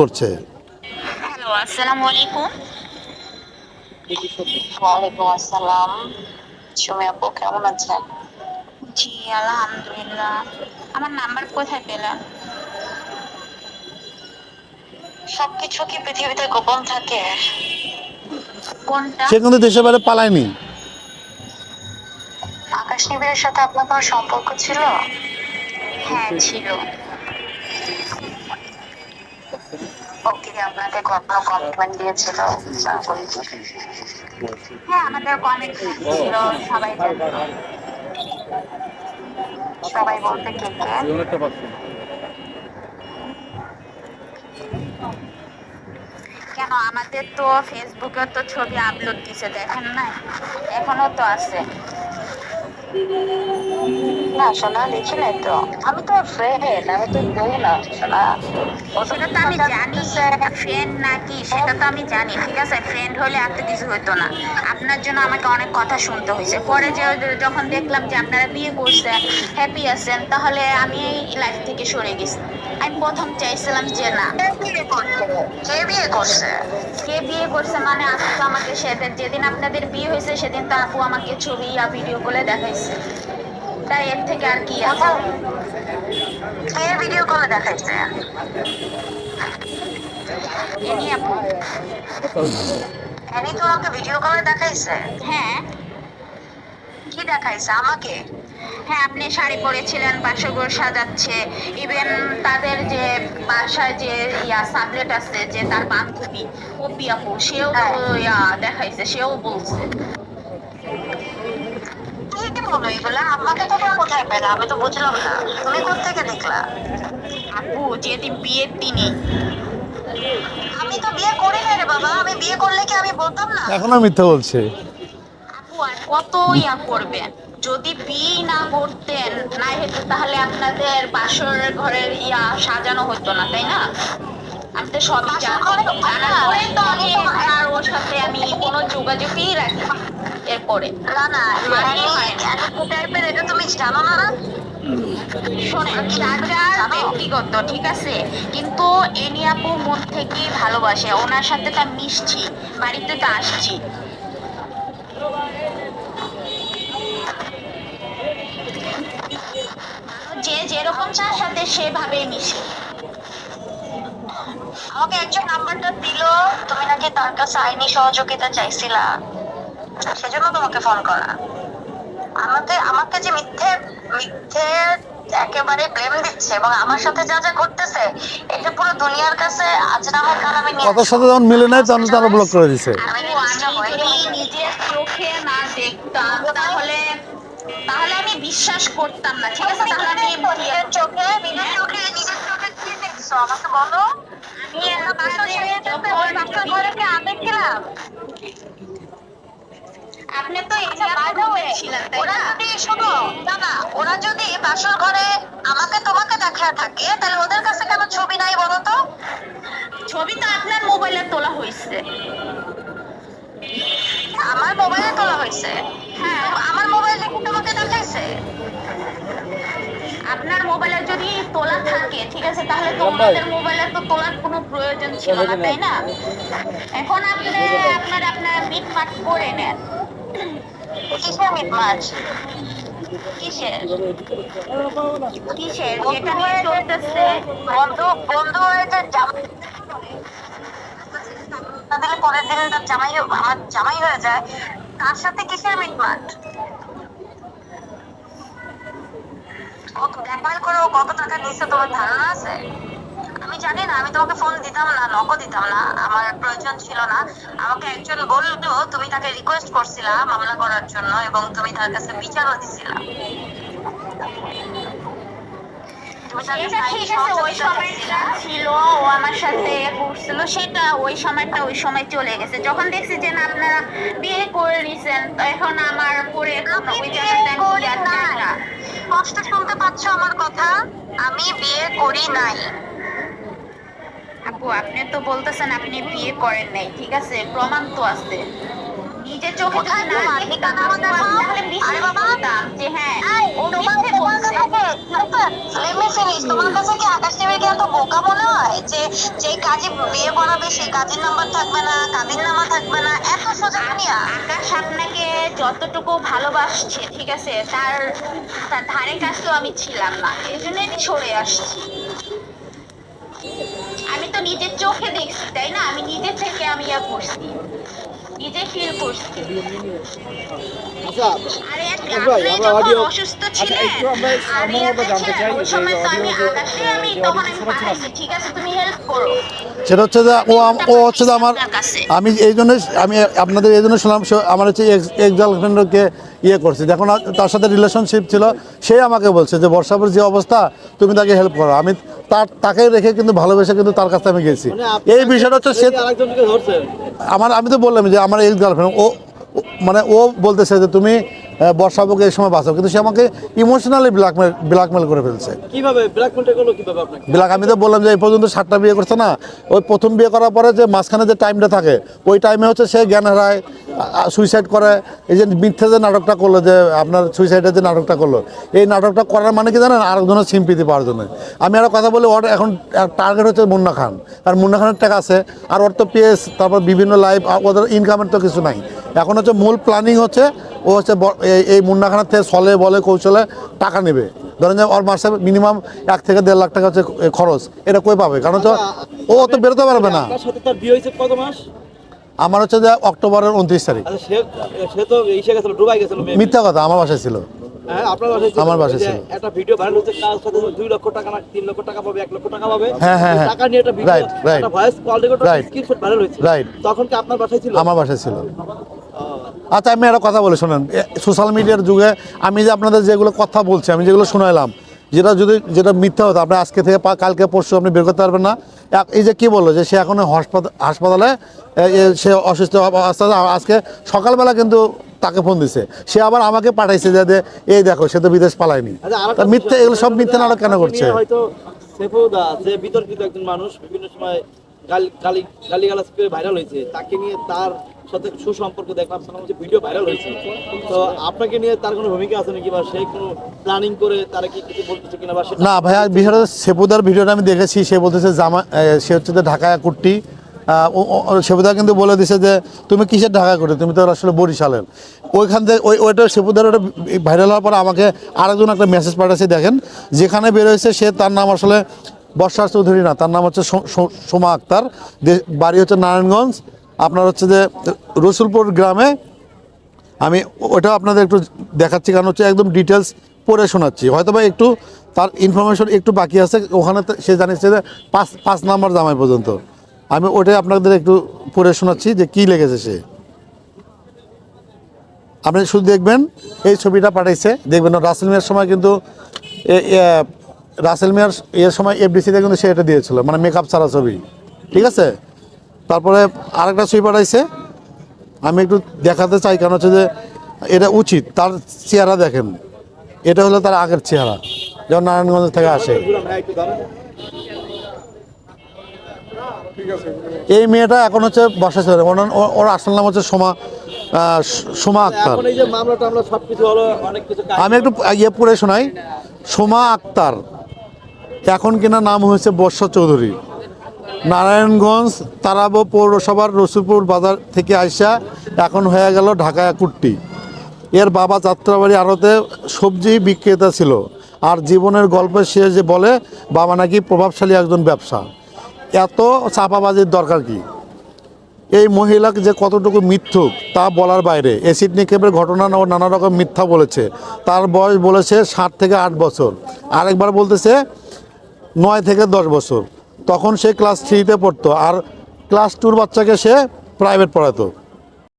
করছে। হ্যালো আসসালামু আলাইকুম। ওয়ালাইকুম আসসালাম। সুমি আপু কেমন আছেন? জি আলহামদুলিল্লাহ। আমার নাম্বার কোথায় পেলেন সবকিছু কি পৃথিবীতে গোপন থাকে? কোনটা? সে কিন্তু দেশের বাইরে পালায়নি। আকাশ নিবিড়ের সাথে আপনার কোনো সম্পর্ক ছিল? হ্যাঁ ছিল। ও কি আপনাকে কখনো কমিটমেন্ট দিয়েছিল। হ্যাঁ আমাদের কমেন্ট ছিল সবাই সবাই বলতে কে কে। কেন, আমাদের তো ফেসবুকে তো ছবি আপলোড দিছে, দেখেন নাই? এখনও তো আছে। না সোনা দেখি নাই তো। আমি তো ফ্রেন্ড আমি তো বউ না সোনা। সেটা তো আমি জানি ফ্রেন্ড নাকি সেটা তো আমি জানি ঠিক আছে? ফ্রেন্ড হলে কিছু হতো না। আপনার জন্য আমাকে অনেক কথা শুনতে হয়েছে। পরে যে যখন দেখলাম যে আপনারা বিয়ে করছেন হ্যাপি আছেন তাহলে আমি এই লাইফ থেকে সরে গেছি। আমি প্রথম চাইছিলাম যে না। কে বিয়ে করছে? কে বিয়ে করছে? মানে আপু আমাকে সেদিন যেদিন আপনাদের বিয়ে হয়েছে সেদিন তো আপু আমাকে ছবি আর ভিডিও করে দেখাইছে। তাই এর থেকে আর কি আছে? কে ভিডিও কলে দেখাইছে। এ নিয়ে আপু। এনি তোমাকে ভিডিও কলে দেখাইছে। হ্যাঁ। কি দেখাইছে? আমাকে? হ্যাঁ আপনি শাড়ি পরেছিলেন বাসগর সাজাচ্ছে ইভেন তাদের যে বাসায় যে ইয়া সাবলেট আছে যে তার বান্ধবী অপি আপু সেও ইয়া দেখাইছে সেও বলছে। কি এগুলা আমাকে তো তোমরা কোথায় পেলা? আমি তো বুঝলাম না। তুমি কোথেকে দেখলা? আপু যেদিন বিয়ের দিনই আমি তো বিয়ে করি না রে বাবা। আমি বিয়ে করলে কি আমি বলতাম না? এখনও মিথ্যা বলছে। আপু আর কত ইয়া করবেন? যদি বিয়ে না করতেন না হতো তাহলে আপনাদের বাসর ঘরের ইয়া সাজানো হতো না তাই না? আমি তো আমি আর ওর সাথে আমি কোনো যোগাযোগই রাখি এরপরে। না না মানে। টাইপের এটা তুমি জানো না ব্যক্তিগত ঠিক আছে? কিন্তু এনি আপু মন থেকেই ভালোবাসে। ওনার সাথে তা মিশছি বাড়িতে তা আসছি। যে যেরকম তার সাথে সেভাবে মিশে। আমাকে একজন নাম্বারটা দিল। তুমি নাকি তার কাছে আইনি সহযোগিতা চাইছিলা। সেজন্য তোমাকে ফোন করা। আমাকে আমাকে যে মিথ্যে মিথ্যে একেবারে ব্লেম দিচ্ছে এবং আমার সাথে যা যা করতেছে এটা পুরো দুনিয়ার কাছে আজ না হয় কাল আমি নিয়ে কথার সাথে যখন মিলে নাই তখন তারা ব্লক করে দিছে। আমি নিজের চোখে না দেখতাম তাহলে তাহলে আমি বিশ্বাস করতাম না। ঠিক আছে? তাহলে আমি নিজের চোখে নিজের চোখে নিজের চোখে কি দেখছ? আমাকে বলো। আপনি তো ওরা যদি শোনো না ওরা যদি বাসর ঘরে আমাকে তোমাকে দেখা থাকে তাহলে ওদের কাছে কেন ছবি নাই বলো তো ছবি তো আপনার মোবাইলে তোলা হয়েছে। আমার মোবাইলে তোলা হয়েছে। হ্যাঁ। আমার মোবাইল দেখে তোমাকে দেখাইছে। আপনার মোবাইলে যদি তোলা থাকে ঠিক আছে তাহলে তো ওনাদের মোবাইলে তো তোলার কোনো প্রয়োজন ছিল না তাই না? এখন আপনি আপনার আপনার মিটমাট করে নেন। কিসের মিট মাছ কিসের? কিসের? যেটা নিয়ে চলতেছে? বন্ধু বন্ধু হয়ে দিলে পরের দিন তার জামাই আমার জামাই হয়ে যায়, তার সাথে কিসের মিটমাট ব্ল্যাকমেল করে ও কত টাকা নিচ্ছে তোমার ধারণা আছে? আমি জানি না, আমি তোমাকে ফোন দিতাম না নকও দিতাম না, আমার প্রয়োজন ছিল না। আমাকে একজন বলল, তুমি তাকে রিকোয়েস্ট করছিলা মামলা করার জন্য এবং তুমি তার কাছে বিচারও দিছিলা। এটা ঠিক আছে ওই সময়টা ছিল ও আমার সাথে করছিল সেটা ওই সময়টা ওই সময় চলে গেছে। যখন দেখছি যে না আপনারা বিয়ে করে নিছেন এখন আমার ওই আমি। না। শুনতে পাচ্ছ আমার কথা? আমি বিয়ে করি নাই। আপু আপনি তো বলতেছেন আপনি বিয়ে করেন নাই ঠিক আছে? প্রমাণ তো আছে। নিজের চোখে যদি না প্রমাণ? দেখতাম ঠিকানা তাহলে আরে বাবা। যে হ্যাঁ ও মিথ্যে বলছে কাছে-. তোমার কি আকাশ টিভির কি এত বোকা মনে হয় যে যে কাজী বিয়ে করাবে সেই কাজীর নাম্বার থাকবে না কাজীর নাম্বার থাকবে না এত সোজা দুনিয়া আকাশ আপনাকে যতটুকু ভালোবাসছে ঠিক আছে তার তার ধারে কাছেও আমি ছিলাম না এই জন্য আমি সরে আসছি আমি তো নিজের চোখে দেখছি তাই না আমি নিজে থেকে আমি ইয়া করছি নিজে ফিল করছি। আচ্ছা আচ্ছা ভাই, আমরা যখন আচ্ছা, একটু আমরা আর সামনে ইয়াতে আমরা জানতে চাই যে সময় আমি audio যে- আকাশে আমি যে তখন আমি পাঠাইছি ঠিক আছে? তুমি হেল্প করো। সেটা হচ্ছে যে ও আম- ও হচ্ছে যে আমার আমি এই জন্য আমি আপনাদের এই জন্য শুনলাম আমার হচ্ছে এক্স গার্লফ্রেন্ডকে ইয়ে করছি। যখন না তার সাথে রিলেশনশিপ ছিল। সে আমাকে বলছে যে বর্ষাপুর যে অবস্থা তুমি তাকে হেল্প করো। আমি তার তাকে রেখে কিন্তু ভালোবেসে কিন্তু তার কাছে আমি গেছি। মানে এই বিষয়টা হচ্ছে সে আমার আমি তো বললাম যে আমার এই গার্লফ্রেন্ড ও- মানে ও বলতেছে যে তুমি বর্ষাপুকে এই সময় বাঁচাও কিন্তু সে আমাকে ইমোশনালি ব্ল্যাকমেল ব্ল্যাকমেল করে ফেলছে। কীভাবে? ব্ল্যাকমেলটা করল কীভাবে আপনাকে? বিলাক আমি তো বললাম যে এই পর্যন্ত সাতটা বিয়ে করছে না। ওই প্রথম বিয়ে করার পরে যে মাঝখানে যে টাইমটা থাকে ওই টাইমে হচ্ছে সে জ্ঞান হারায় সুইসাইড করে। এই যে মিথ্যে যে নাটকটা করল যে আপনার সুইসাইডের যে নাটকটা করল এই নাটকটা করার মানে কি জানেন? আরেকজনের সিম্পিতি পাওয়ার জন্য। আমি আরও কথা বলি ওর এখন টার্গেট হচ্ছে মুন্না খান। আর মুন্না খানের টাকা আছে আর ওর তো পেস তারপর বিভিন্ন লাইভ ওদের ইনকামের তো কিছু নাই। এখন হচ্ছে মূল প্ল্যানিং হচ্ছে ও হচ্ছে এই- এই মুন্না খানের থেকে সলে বলে কৌশলে টাকা নেবে। ধরেন যে ওর মাসে মিনিমাম এক থেকে দেড় লাখ টাকা হচ্ছে খরচ। এটা কই পাবে? কারণ তো ও তো বেরোতে পারবে না। কত মাস? আমার হচ্ছে যে অক্টোবরের উনত্রিশ তারিখ। আচ্ছা মিথ্যা কথা আমার বাসায় ছিল। হ্যাঁ আপনার আমার বাসায় ছিল। একটা ভিডিও ভাইরাল হচ্ছে কার সাথে দুই লক্ষ টাকা না তিন লক্ষ টাকা পাবে এক লক্ষ টাকা পাবে। হ্যাঁ, হ্যাঁ, হ্যাঁ। টাকা নিয়ে একটা ভিডিও Right, right. একটা voice call record screenshot viral হয়েছে। Right. তখন কি আপনার বাসায় ছিল? আমার বাসায় ছিল। আচ্ছা আমি একটা কথা বলে শোনেন। সোশ্যাল মিডিয়ার যুগে আমি যে আপনাদের যেগুলো কথা বলছি আমি যেগুলো শুনাইলাম যেটা যদি যেটা মিথ্যা হতো আপনি আজকে থেকে কালকে পরশু আপনি বের করতে পারবেন না। এই যে কি বলল যে সে এখন হাসপাতাল হাসপাতালে সে অসুস্থ অবস্থা আজকে সকালবেলা কিন্তু তাকে ফোন দিছে। সে আবার আমাকে পাঠাইছে যে এই দেখো সে তো বিদেশ পালায়নি। আচ্ছা, মিথ্যে এগুলো সব মিথ্যে নাটক কেন করছে? হয়তো সেফুদা যে বিতর্কিত একজন মানুষ বিভিন্ন সময় গালি গালি গালিগালাজ করে ভাইরাল হয়েছে তাকে নিয়ে তার সাথে সুসম্পর্ক দেখলাম শোনা হচ্ছে ভিডিও ভাইরাল হয়েছে। তো আপনাকে নিয়ে তার কোনো ভূমিকা আছে নাকি বা সে কোনো প্ল্যানিং করে তারা কি কিছু বলতেছে কিনা বা না ভাইয়া হচ্ছে সেপুদার ভিডিওটা আমি দেখেছি সে বলতেছে জামা সে হচ্ছে ও- ও সেপুদা কিন্তু বলে দিছে যে তুমি কিসের ঢাকায় কুর্তি তুমি তো আসলে বরিশালের। ওইখান থেকে ওই ওইটা সেপুদার ওটা ভাইরাল হওয়ার পরে আমাকে আরেকজন একটা মেসেজ পাঠাচ্ছে দেখেন যেখানে বেরোয়েছে সে তার নাম আসলে বর্ষা চৌধুরী না তার নাম হচ্ছে সোমা আক্তার। বাড়ি হচ্ছে নারায়ণগঞ্জ। আপনার হচ্ছে যে রসুলপুর গ্রামে আমি ওটা আপনাদের একটু দেখাচ্ছি, কারণ হচ্ছে একদম ডিটেলস পড়ে শোনাচ্ছি। হয়তো বা একটু তার ইনফরমেশন একটু বাকি আছে, ওখানে সে জানিয়েছে যে পাঁচ পাঁচ নাম্বার জামাই পর্যন্ত। আমি ওটাই আপনাদের একটু পড়ে শোনাচ্ছি যে কি লেগেছে সে। আপনি শুধু দেখবেন, এই ছবিটা পাঠাইছে। দেখবেন রাসেল মিয়ার সময় কিন্তু রাসেল মিয়ার এর সময় এফডিসিতে কিন্তু সে এটা দিয়েছিল মানে মেকআপ ছাড়া ছবি। ঠিক আছে? তারপরে আরেকটা ছবি পাঠাইছে আমি একটু দেখাতে চাই কারণ হচ্ছে যে এটা উচিত তার চেহারা দেখেন। এটা হলো তার আগের চেহারা যখন নারায়ণগঞ্জ থেকে আসে। এই মেয়েটা এখন হচ্ছে বসা ছিল ওর আসল নাম হচ্ছে সোমা সোমা আক্তার। আমি একটু ইয়ে পড়ে শোনাই। সোমা আক্তার। এখন কিনা নাম হয়েছে বর্ষা চৌধুরী। নারায়ণগঞ্জ, তারাবো পৌরসভার রসুলপুর বাজার থেকে আইসা এখন হয়ে গেল ঢাকায় কুট্টি। এর বাবা যাত্রাবাড়ি আড়তে সবজি বিক্রেতা ছিল। আর জীবনের গল্পের শেষে যে বলে, বাবা নাকি প্রভাবশালী একজন ব্যবসা। এত চাপাবাজির দরকার কি? এই মহিলাকে যে কতটুকু মিথ্যুক, তা বলার বাইরে। অ্যাসিড নিক্ষেপের ঘটনা ও নানা রকম মিথ্যা বলেছে। তার বয়স বলেছে ষাট থেকে আট বছর। আরেকবার বলতেছে, নয় থেকে দশ বছর। তখন সে ক্লাস থ্রিতে পড়তো। আর ক্লাস টুর বাচ্চাকে সে প্রাইভেট পড়াতো।